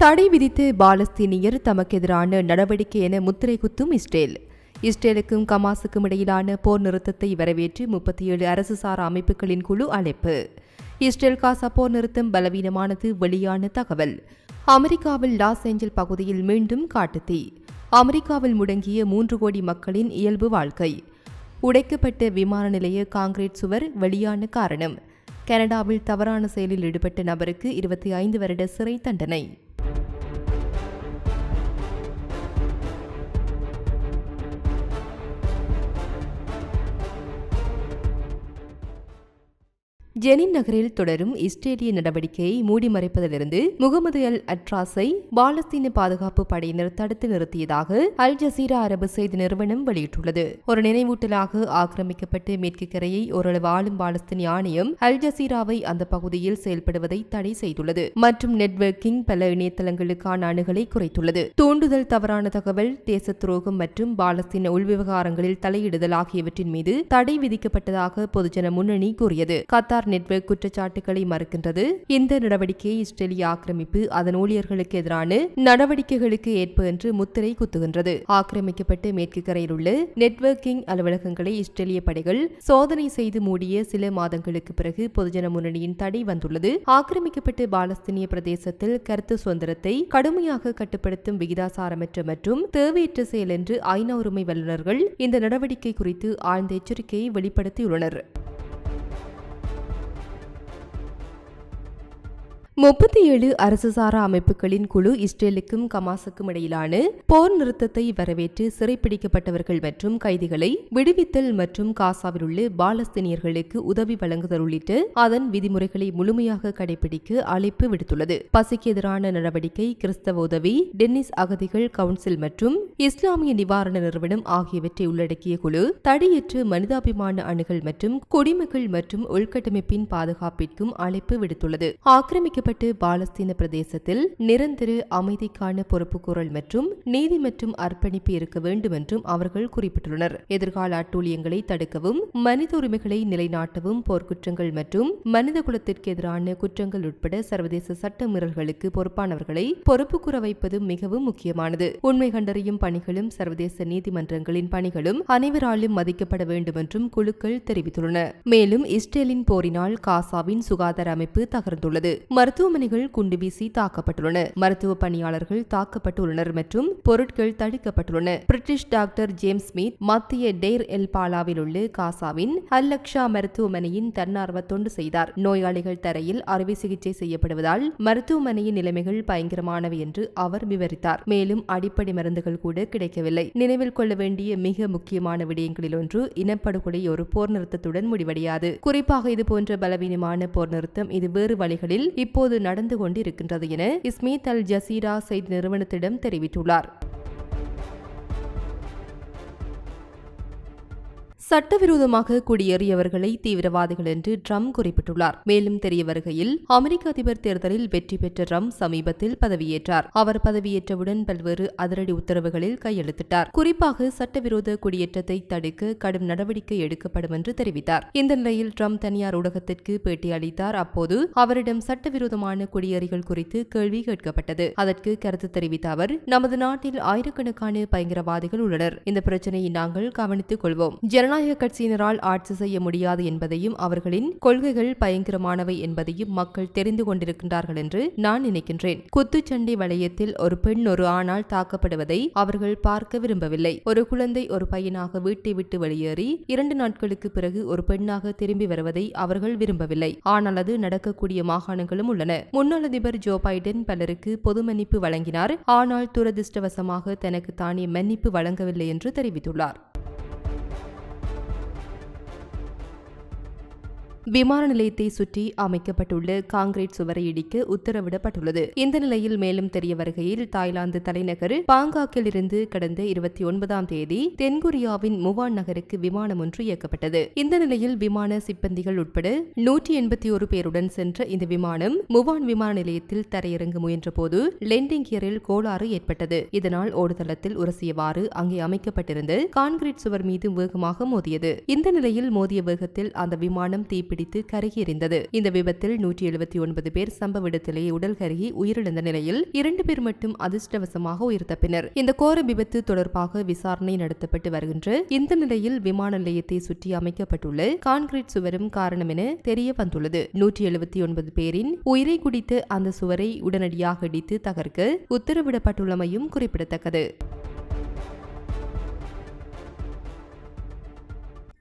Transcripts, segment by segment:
தடை விதித்து பாலஸ்தீனியர் தமக்கு எதிரான நடவடிக்கை என முத்திரை குத்தும் இஸ்ரேல். இஸ்ரேலுக்கும் கமாசுக்கும் இடையிலான போர் நிறுத்தத்தை வரவேற்று முப்பத்தி ஏழு அரசு சாரா அமைப்புகளின் குழு அழைப்பு. இஸ்ரேல் காசா போர் நிறுத்தம் பலவீனமானது வெளியான தகவல். அமெரிக்காவில் லாஸ் ஏஞ்சல் பகுதியில் மீண்டும் காட்டுத்தீ. அமெரிக்காவில் முடங்கிய மூன்று கோடி மக்களின் இயல்பு வாழ்க்கை. உடைக்கப்பட்ட விமான நிலைய காங்கிரீட் சுவர் வெளியான காரணம். கனடாவில் தவறான செயலில் ஈடுபட்ட நபருக்கு இருபத்தி ஐந்து வருட சிறை தண்டனை. ஜெனின் நகரில் தொடரும் இஸ்ரேலிய நடவடிக்கையை மூடி மறைப்பதிலிருந்து முகமது அல் அட்ராஸை பாலஸ்தீன பாதுகாப்பு படையினர் தடுத்து நிறுத்தியதாக அல் ஜசீரா அரபு செய்தி நிறுவனம் வெளியிட்டுள்ளது. ஒரு நினைவூட்டலாக ஆக்கிரமிக்கப்பட்டு மேற்கு கரையை ஓரளவு ஆளும் பாலஸ்தீன் ஆணையம் அல் ஜசீராவை அந்த பகுதியில் செயல்படுவதை தடை செய்துள்ளது மற்றும் நெட்வொர்க்கிங் பல இணையதளங்களுக்கான அணுகலை குறைத்துள்ளது. தூண்டுதல் தவறான தகவல் தேச துரோகம் மற்றும் பாலஸ்தீன உள்விவகாரங்களில் தலையிடுதல் ஆகியவற்றின் மீது தடை விதிக்கப்பட்டதாக பொதுஜன முன்னணி கூறியது. கத்தார் நெட்வொர்க் குற்றச்சாட்டுகளை மறுக்கின்றது. இந்த நடவடிக்கை இஸ்ரேலிய ஆக்கிரமிப்பு அதன் ஊழியர்களுக்கு எதிரான நடவடிக்கைகளுக்கு ஏற்ப என்று முத்திரை குத்துகின்றது. ஆக்கிரமிக்கப்பட்ட மேற்கு கரையில் உள்ள நெட்வொர்க்கிங் அலுவலகங்களை இஸ்ரேலிய படைகள் சோதனை செய்து மூடிய சில மாதங்களுக்கு பிறகு பொதுஜன முன்னணியின் தடை வந்துள்ளது. ஆக்கிரமிக்கப்பட்ட பாலஸ்தீனிய பிரதேசத்தில் கருத்து சுதந்திரத்தை கடுமையாக கட்டுப்படுத்தும் விகிதாசாரமற்ற மற்றும் தேவையற்ற செயல் என்று ஐநா உரிமை வல்லுநர்கள் இந்த நடவடிக்கை குறித்து ஆழ்ந்த எச்சரிக்கையை வெளிப்படுத்தியுள்ளனர். முப்பத்தி ஏழு அரசு சாரா அமைப்புகளின் குழு இஸ்ரேலுக்கும் கமாசுக்கும் இடையிலான போர் நிறுத்தத்தை வரவேற்று சிறைப்பிடிக்கப்பட்டவர்கள் மற்றும் கைதிகளை விடுவித்தல் மற்றும் காசாவில் உள்ள பாலஸ்தீனியர்களுக்கு உதவி வழங்குதல் உள்ளிட்ட அதன் விதிமுறைகளை முழுமையாக கடைபிடிக்க அழைப்பு விடுத்துள்ளது. பசிக்கு எதிரான நடவடிக்கை கிறிஸ்தவ உதவி டென்னிஸ் அகதிகள் கவுன்சில் மற்றும் இஸ்லாமிய நிவாரண நிறுவனம் ஆகியவற்றை உள்ளடக்கிய குழு தடையற்ற மனிதாபிமான அணுகல் மற்றும் குடிமக்கள் மற்றும் உள்கட்டமைப்பின் பாதுகாப்பிற்கும் அழைப்பு விடுத்துள்ளது. ஆக்கிரமிக்க பாதிக்கப்பட்டு பாலஸ்தீன பிரதேசத்தில் நிரந்தர அமைதிக்கான பொறுப்புக்கூறல் மற்றும் நீதி மற்றும் அர்ப்பணிப்பு இருக்க வேண்டும் என்றும் அவர்கள் குறிப்பிட்டுள்ளனர். எதிர்கால அட்டூழியங்களை தடுக்கவும் மனித உரிமைகளை நிலைநாட்டவும் போர்க்குற்றங்கள் மற்றும் மனித குலத்திற்கு எதிரான குற்றங்கள் உட்பட சர்வதேச சட்ட மீறல்களுக்கு பொறுப்பானவர்களை பொறுப்புக்கூற வைப்பதும் மிகவும் முக்கியமானது. உண்மை கண்டறியும் பணிகளும் சர்வதேச நீதிமன்றங்களின் பணிகளும் அனைவராலும் மதிக்கப்பட வேண்டும் என்றும் குழுக்கள் தெரிவித்துள்ளன. மேலும் இஸ்ரேலின் போரினால் காசாவின் சுகாதார அமைப்பு தகர்ந்துள்ளது. மருத்துவமனைகள் குண்டு வீசி தாக்கப்பட்டுள்ளன. மருத்துவ பணியாளர்கள் தாக்கப்பட்டுள்ளனர் மற்றும் பொருட்கள் தடுக்கப்பட்டுள்ளன. பிரிட்டிஷ் டாக்டர் ஜேம்ஸ் ஸ்மித் மத்திய டேர் எல் பாலாவில் உள்ள காசாவின் அல்லக்ஷா மருத்துவமனையின் தன்னார்வ தொண்டு செய்தார். நோயாளிகள் தரையில் அறுவை சிகிச்சை செய்யப்படுவதால் மருத்துவமனையின் நிலைமைகள் பயங்கரமானவை என்று அவர் விவரித்தார். மேலும் அடிப்படை மருந்துகள் கூட கிடைக்கவில்லை. நினைவில் கொள்ள வேண்டிய மிக முக்கியமான விடயங்களில் ஒன்று இனப்படுகொலை ஒரு போர் நிறுத்தத்துடன் முடிவடையாது. குறிப்பாக இதுபோன்ற பலவீனமான போர் நிறுத்தம் இது வேறு வழிகளில் இப்போது தற்போது நடந்து கொண்டிருக்கின்றது என இஸ்மீத் அல் ஜசீரா செய்தி நிறுவனத்திடம் தெரிவித்துள்ளார். சட்டவிரோதமாக குடியேறியவர்களை தீவிரவாதிகள் என்று ட்ரம்ப் குறிப்பிட்டுள்ளார். மேலும் தெரிய வருகையில் அமெரிக்க அதிபர் தேர்தலில் வெற்றி பெற்ற ட்ரம்ப் சமீபத்தில் பதவியேற்றார். அவர் பதவியேற்றவுடன் பல்வேறு அதிரடி உத்தரவுகளில் கையெழுத்திட்டார். குறிப்பாக சட்டவிரோத குடியேற்றத்தை தடுக்க கடும் நடவடிக்கை எடுக்கப்படும் என்று தெரிவித்தார். இந்த நிலையில் ட்ரம்ப் தனியார் ஊடகத்திற்கு பேட்டி அளித்தார். அப்போது அவரிடம் சட்டவிரோதமான குடியேறிகள் குறித்து கேள்வி கேட்கப்பட்டது. அதற்கு கருத்து தெரிவித்த அவர் நமது நாட்டில் ஆயிரக்கணக்கான பயங்கரவாதிகள் உள்ளனர். இந்த பிரச்சனையை நாங்கள் கவனித்துக் கொள்வோம். ஜனநாயக ஜனநாயக கட்சியினரால் ஆட்சி செய்ய முடியாது என்பதையும் அவர்களின் கொள்கைகள் பயங்கரமானவை என்பதையும் மக்கள் தெரிந்து கொண்டிருக்கின்றார்கள் என்று நான் நினைக்கின்றேன். குத்துச்சண்டை வளையத்தில் ஒரு பெண் ஒரு ஆணால் தாக்கப்படுவதை அவர்கள் பார்க்க விரும்பவில்லை. ஒரு குழந்தை ஒரு பையனாக வீட்டை விட்டு வெளியேறி இரண்டு நாட்களுக்கு பிறகு ஒரு பெண்ணாக திரும்பி வருவதை அவர்கள் விரும்பவில்லை. ஆனால் அது நடக்கக்கூடிய மாகாணங்களும் உள்ளன. முன்னாள் அதிபர் ஜோ பைடன் பலருக்கு பொது மன்னிப்பு வழங்கினார். ஆனால் துரதிருஷ்டவசமாக தனக்கு தானே மன்னிப்பு வழங்கவில்லை என்று தெரிவித்துள்ளார். விமான நிலையத்தை சுற்றி அமைக்கப்பட்டுள்ள காங்கிரீட் சுவரை இடிக்க உத்தரவிடப்பட்டுள்ளது. இந்த நிலையில் மேலும் தெரிய வருகையில் தாய்லாந்து தலைநகர் பாங்காக்கில் இருந்து கடந்த இருபத்தி ஒன்பதாம் தேதி தென்கொரியாவின் முவான் நகருக்கு விமானம் ஒன்று இயக்கப்பட்டது. இந்த நிலையில் விமான சிப்பந்திகள் உட்பட நூற்றி எண்பத்தி ஒரு பேருடன் சென்ற இந்த விமானம் முவான் விமான நிலையத்தில் தரையிறங்க முயன்றபோது லெண்டிங் கியரில் கோளாறு ஏற்பட்டது. இதனால் ஓடுதளத்தில் உரசியவாறு அங்கே அமைக்கப்பட்டிருந்த கான்கிரீட் சுவர் மீது வேகமாக மோதியது. இந்த நிலையில் மோதிய வேகத்தில் அந்த விமானம் தீப்பிடி இடித்து கருகி எறிந்தது. இந்த விபத்தில் நூற்றி எழுபத்தி ஒன்பது பேர் சம்பவ இடத்திலேயே உடல் கருகி உயிரிழந்த நிலையில் இரண்டு பேர் மட்டும் அதிர்ஷ்டவசமாக உயிர் தப்பினர். இந்த கோர விபத்து தொடர்பாக விசாரணை நடத்தப்பட்டு வருகின்ற இந்த நிலையில் விமான நிலையத்தை சுற்றி அமைக்கப்பட்டுள்ள கான்கிரீட் சுவரும் காரணம் என தெரிய வந்துள்ளது. நூற்றி எழுபத்தி ஒன்பது பேரின் உயிரை குடித்து அந்த சுவரை உடனடியாக இடித்து தகர்க்க உத்தரவிடப்பட்டுள்ளமையும் குறிப்பிடத்தக்கது.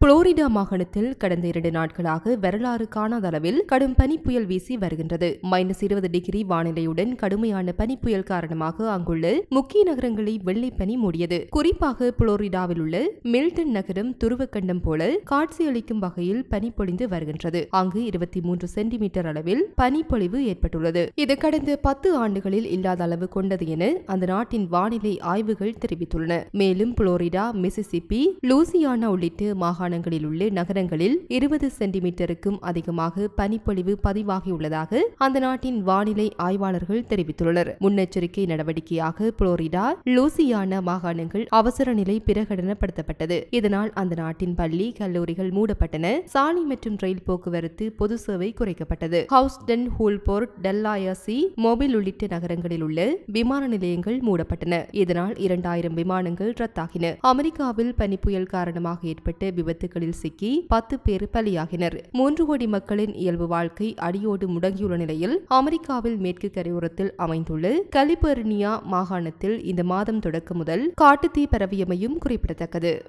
புளோரிடா மாகாணத்தில் கடந்த இரண்டு நாட்களாக வரலாறு காணாத அளவில் கடும் பனிப்புயல் வீசி வருகின்றது. மைனஸ் இருபது டிகிரி வானிலையுடன் கடுமையான பனிப்புயல் காரணமாக அங்குள்ள முக்கிய நகரங்களை வெள்ளை பனி மூடியது. குறிப்பாக புளோரிடாவில் உள்ள மில்டன் நகரம் துருவக்கண்டம் போல காட்சியளிக்கும் வகையில் பனி பொழிந்து வருகின்றது. அங்கு இருபத்தி மூன்று சென்டிமீட்டர் அளவில் பனிப்பொழிவு ஏற்பட்டுள்ளது. இது கடந்த பத்து ஆண்டுகளில் இல்லாத அளவு கொண்டது என அந்த நாட்டின் வானிலை ஆய்வுகள் தெரிவித்துள்ளன. மேலும் புளோரிடா மிசிசிப்பி லூசியானா உள்ளிட்ட மாகாண மாகாணங்களில் உள்ள நகரங்களில் இருபது சென்டிமீட்டருக்கும் அதிகமாக பனிப்பொழிவு பதிவாகியுள்ளதாக அந்த நாட்டின் வானிலை ஆய்வாளர்கள் தெரிவித்துள்ளனர். முன்னெச்சரிக்கை நடவடிக்கையாக புளோரிடா லூசியானா மாகாணங்கள் அவசர நிலை பிரகடனப்படுத்தப்பட்டது. இதனால் அந்த நாட்டின் பள்ளி கல்லூரிகள் மூடப்பட்டன. சாலை மற்றும் ரயில் போக்குவரத்து பொது சேவை குறைக்கப்பட்டது. ஹவுஸ்டன் ஹூல்போர்ட் டெல்லாயசி மொபைல் உள்ளிட்ட நகரங்களில் உள்ள விமான நிலையங்கள் மூடப்பட்டன. இதனால் இரண்டாயிரம் விமானங்கள் ரத்தாகின. அமெரிக்காவில் பனிப்புயல் காரணமாக ஏற்பட்ட விபத்து விபத்துகளில் சிக்கி பத்து பேர் பலியாகினர். மூன்று கோடி மக்களின் இயல்பு வாழ்க்கை அடியோடு முடங்கியுள்ள நிலையில் அமெரிக்காவில் மேற்கு கரையோரத்தில் அமைந்துள்ள கலிபர்னியா மாகாணத்தில் இந்த மாதம் தொடக்கம் முதல் காட்டுத்தீ பரவியமையும் குறிப்பிடத்தக்கது.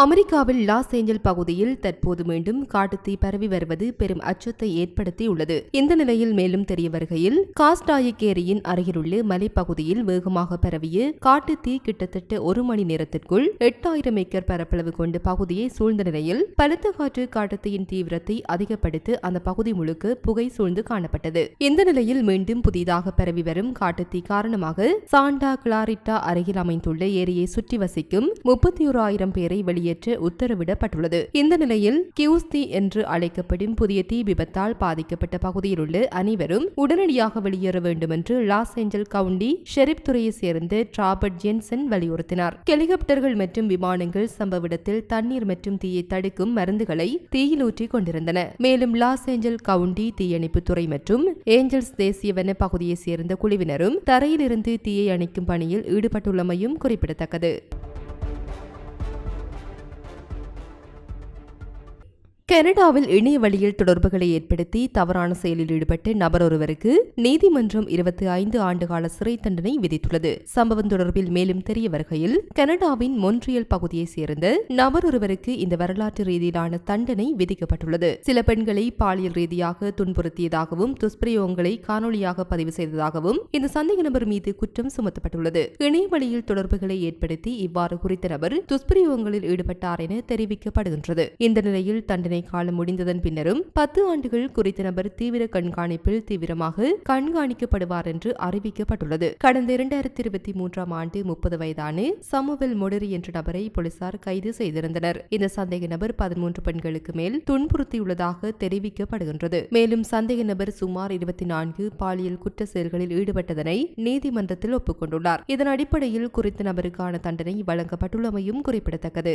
அமெரிக்காவில் லாஸ் ஏஞ்சல் பகுதியில் தற்போது மீண்டும் காட்டுத்தீ பரவி வருவது பெரும் அச்சத்தை ஏற்படுத்தியுள்ளது. இந்த நிலையில் மேலும் தெரிய வருகையில் காஸ்டாயிக் ஏரியின் அருகிலுள்ள மலைப்பகுதியில் வேகமாக பரவிய காட்டுத்தீ கிட்டத்தட்ட ஒரு மணி நேரத்திற்குள் எட்டாயிரம் ஏக்கர் பரப்பளவு கொண்ட பகுதியை சூழ்ந்த நிலையில் பலத்த காற்று காட்டுத்தீயின் தீவிரத்தை அதிகப்படுத்தி அந்த பகுதி முழுக்க புகை சூழ்ந்து காணப்பட்டது. இந்த நிலையில் மீண்டும் புதிதாக பரவி வரும் காட்டுத்தீ காரணமாக சாண்டா கிளாரிட்டா அருகில் அமைந்துள்ள ஏரியை சுற்றி வசிக்கும் முப்பத்தி ஓராயிரம் பேரை வெளியே வெளியேற்ற உத்தரவிடப்பட்டுள்ளது. இந்த நிலையில் கியூஸ்தி என்று அழைக்கப்படும் புதிய தீ விபத்தால் பாதிக்கப்பட்ட பகுதியில் உள்ள அனைவரும் உடனடியாக வெளியேற வேண்டும் என்று லாஸ் ஏஞ்சல் கவுண்டி ஷெரிப் துறையை சேர்ந்த டிராபர்ட் ஜென்சன் வலியுறுத்தினார். ஹெலிகாப்டர்கள் மற்றும் விமானங்கள் சம்பவ இடத்தில் தண்ணீர் மற்றும் தீயை தடுக்கும் மருந்துகளை தீயிலூற்றி கொண்டிருந்தன. மேலும் லாஸ் ஏஞ்சல் கவுண்டி தீயணைப்பு துறை மற்றும் ஏஞ்சல்ஸ் தேசிய வன பகுதியைச் சேர்ந்த குழுவினரும் தரையிலிருந்து தீயை அணைக்கும் பணியில் ஈடுபட்டுள்ளமையும் குறிப்பிடத்தக்கது. கனடாவில் இணைய வழியில் தொடர்புகளை ஏற்படுத்தி தவறான செயலில் ஈடுபட்ட நபர் ஒருவருக்கு நீதிமன்றம் இருபத்தி ஐந்து ஆண்டுகால சிறை தண்டனை விதித்துள்ளது. சம்பவம் தொடர்பில் மேலும் தெரிய வருகையில் கனடாவின் மொன்றியல் பகுதியைச் சேர்ந்த நபர் ஒருவருக்கு இந்த வரலாற்று ரீதியிலான தண்டனை விதிக்கப்பட்டுள்ளது. சில பெண்களை பாலியல் ரீதியாக துன்புறுத்தியதாகவும் துஷ்பிரயோகங்களை காணொலியாக பதிவு செய்ததாகவும் இந்த சந்தேக நபர் மீது குற்றம் சுமத்தப்பட்டுள்ளது. இணைய வழியில் தொடர்புகளை ஏற்படுத்தி இவ்வாறு குறித்த நபர் துஷ்பிரயோகங்களில் ஈடுபட்டார் என தெரிவிக்கப்படுகின்றது. இந்த நிலையில் தண்டனை காலம் முடிந்ததன் பின்னரும் பத்து ஆண்டுகள் குறித்த நபர் தீவிர கண்காணிப்பில் தீவிரமாக கண்காணிக்கப்படுவார் என்று அறிவிக்கப்பட்டுள்ளது. கடந்த இரண்டாயிரத்தி இருபத்தி மூன்றாம் ஆண்டு முப்பது வயதான சமுவல் மொடரி என்ற நபரை போலீசார் கைது செய்திருந்தனர். இந்த சந்தேக நபர் பதிமூன்று பெண்களுக்கு மேல் துன்புறுத்தியுள்ளதாக தெரிவிக்கப்படுகின்றது. மேலும் சந்தேக நபர் சுமார் இருபத்தி நான்கு பாலியல் குற்ற செயல்களில் ஈடுபட்டதனை நீதிமன்றத்தில் ஒப்புக்கொண்டுள்ளார். இதன் அடிப்படையில் குறித்த நபருக்கான தண்டனை வழங்கப்பட்டுள்ளமையும் குறிப்பிடத்தக்கது.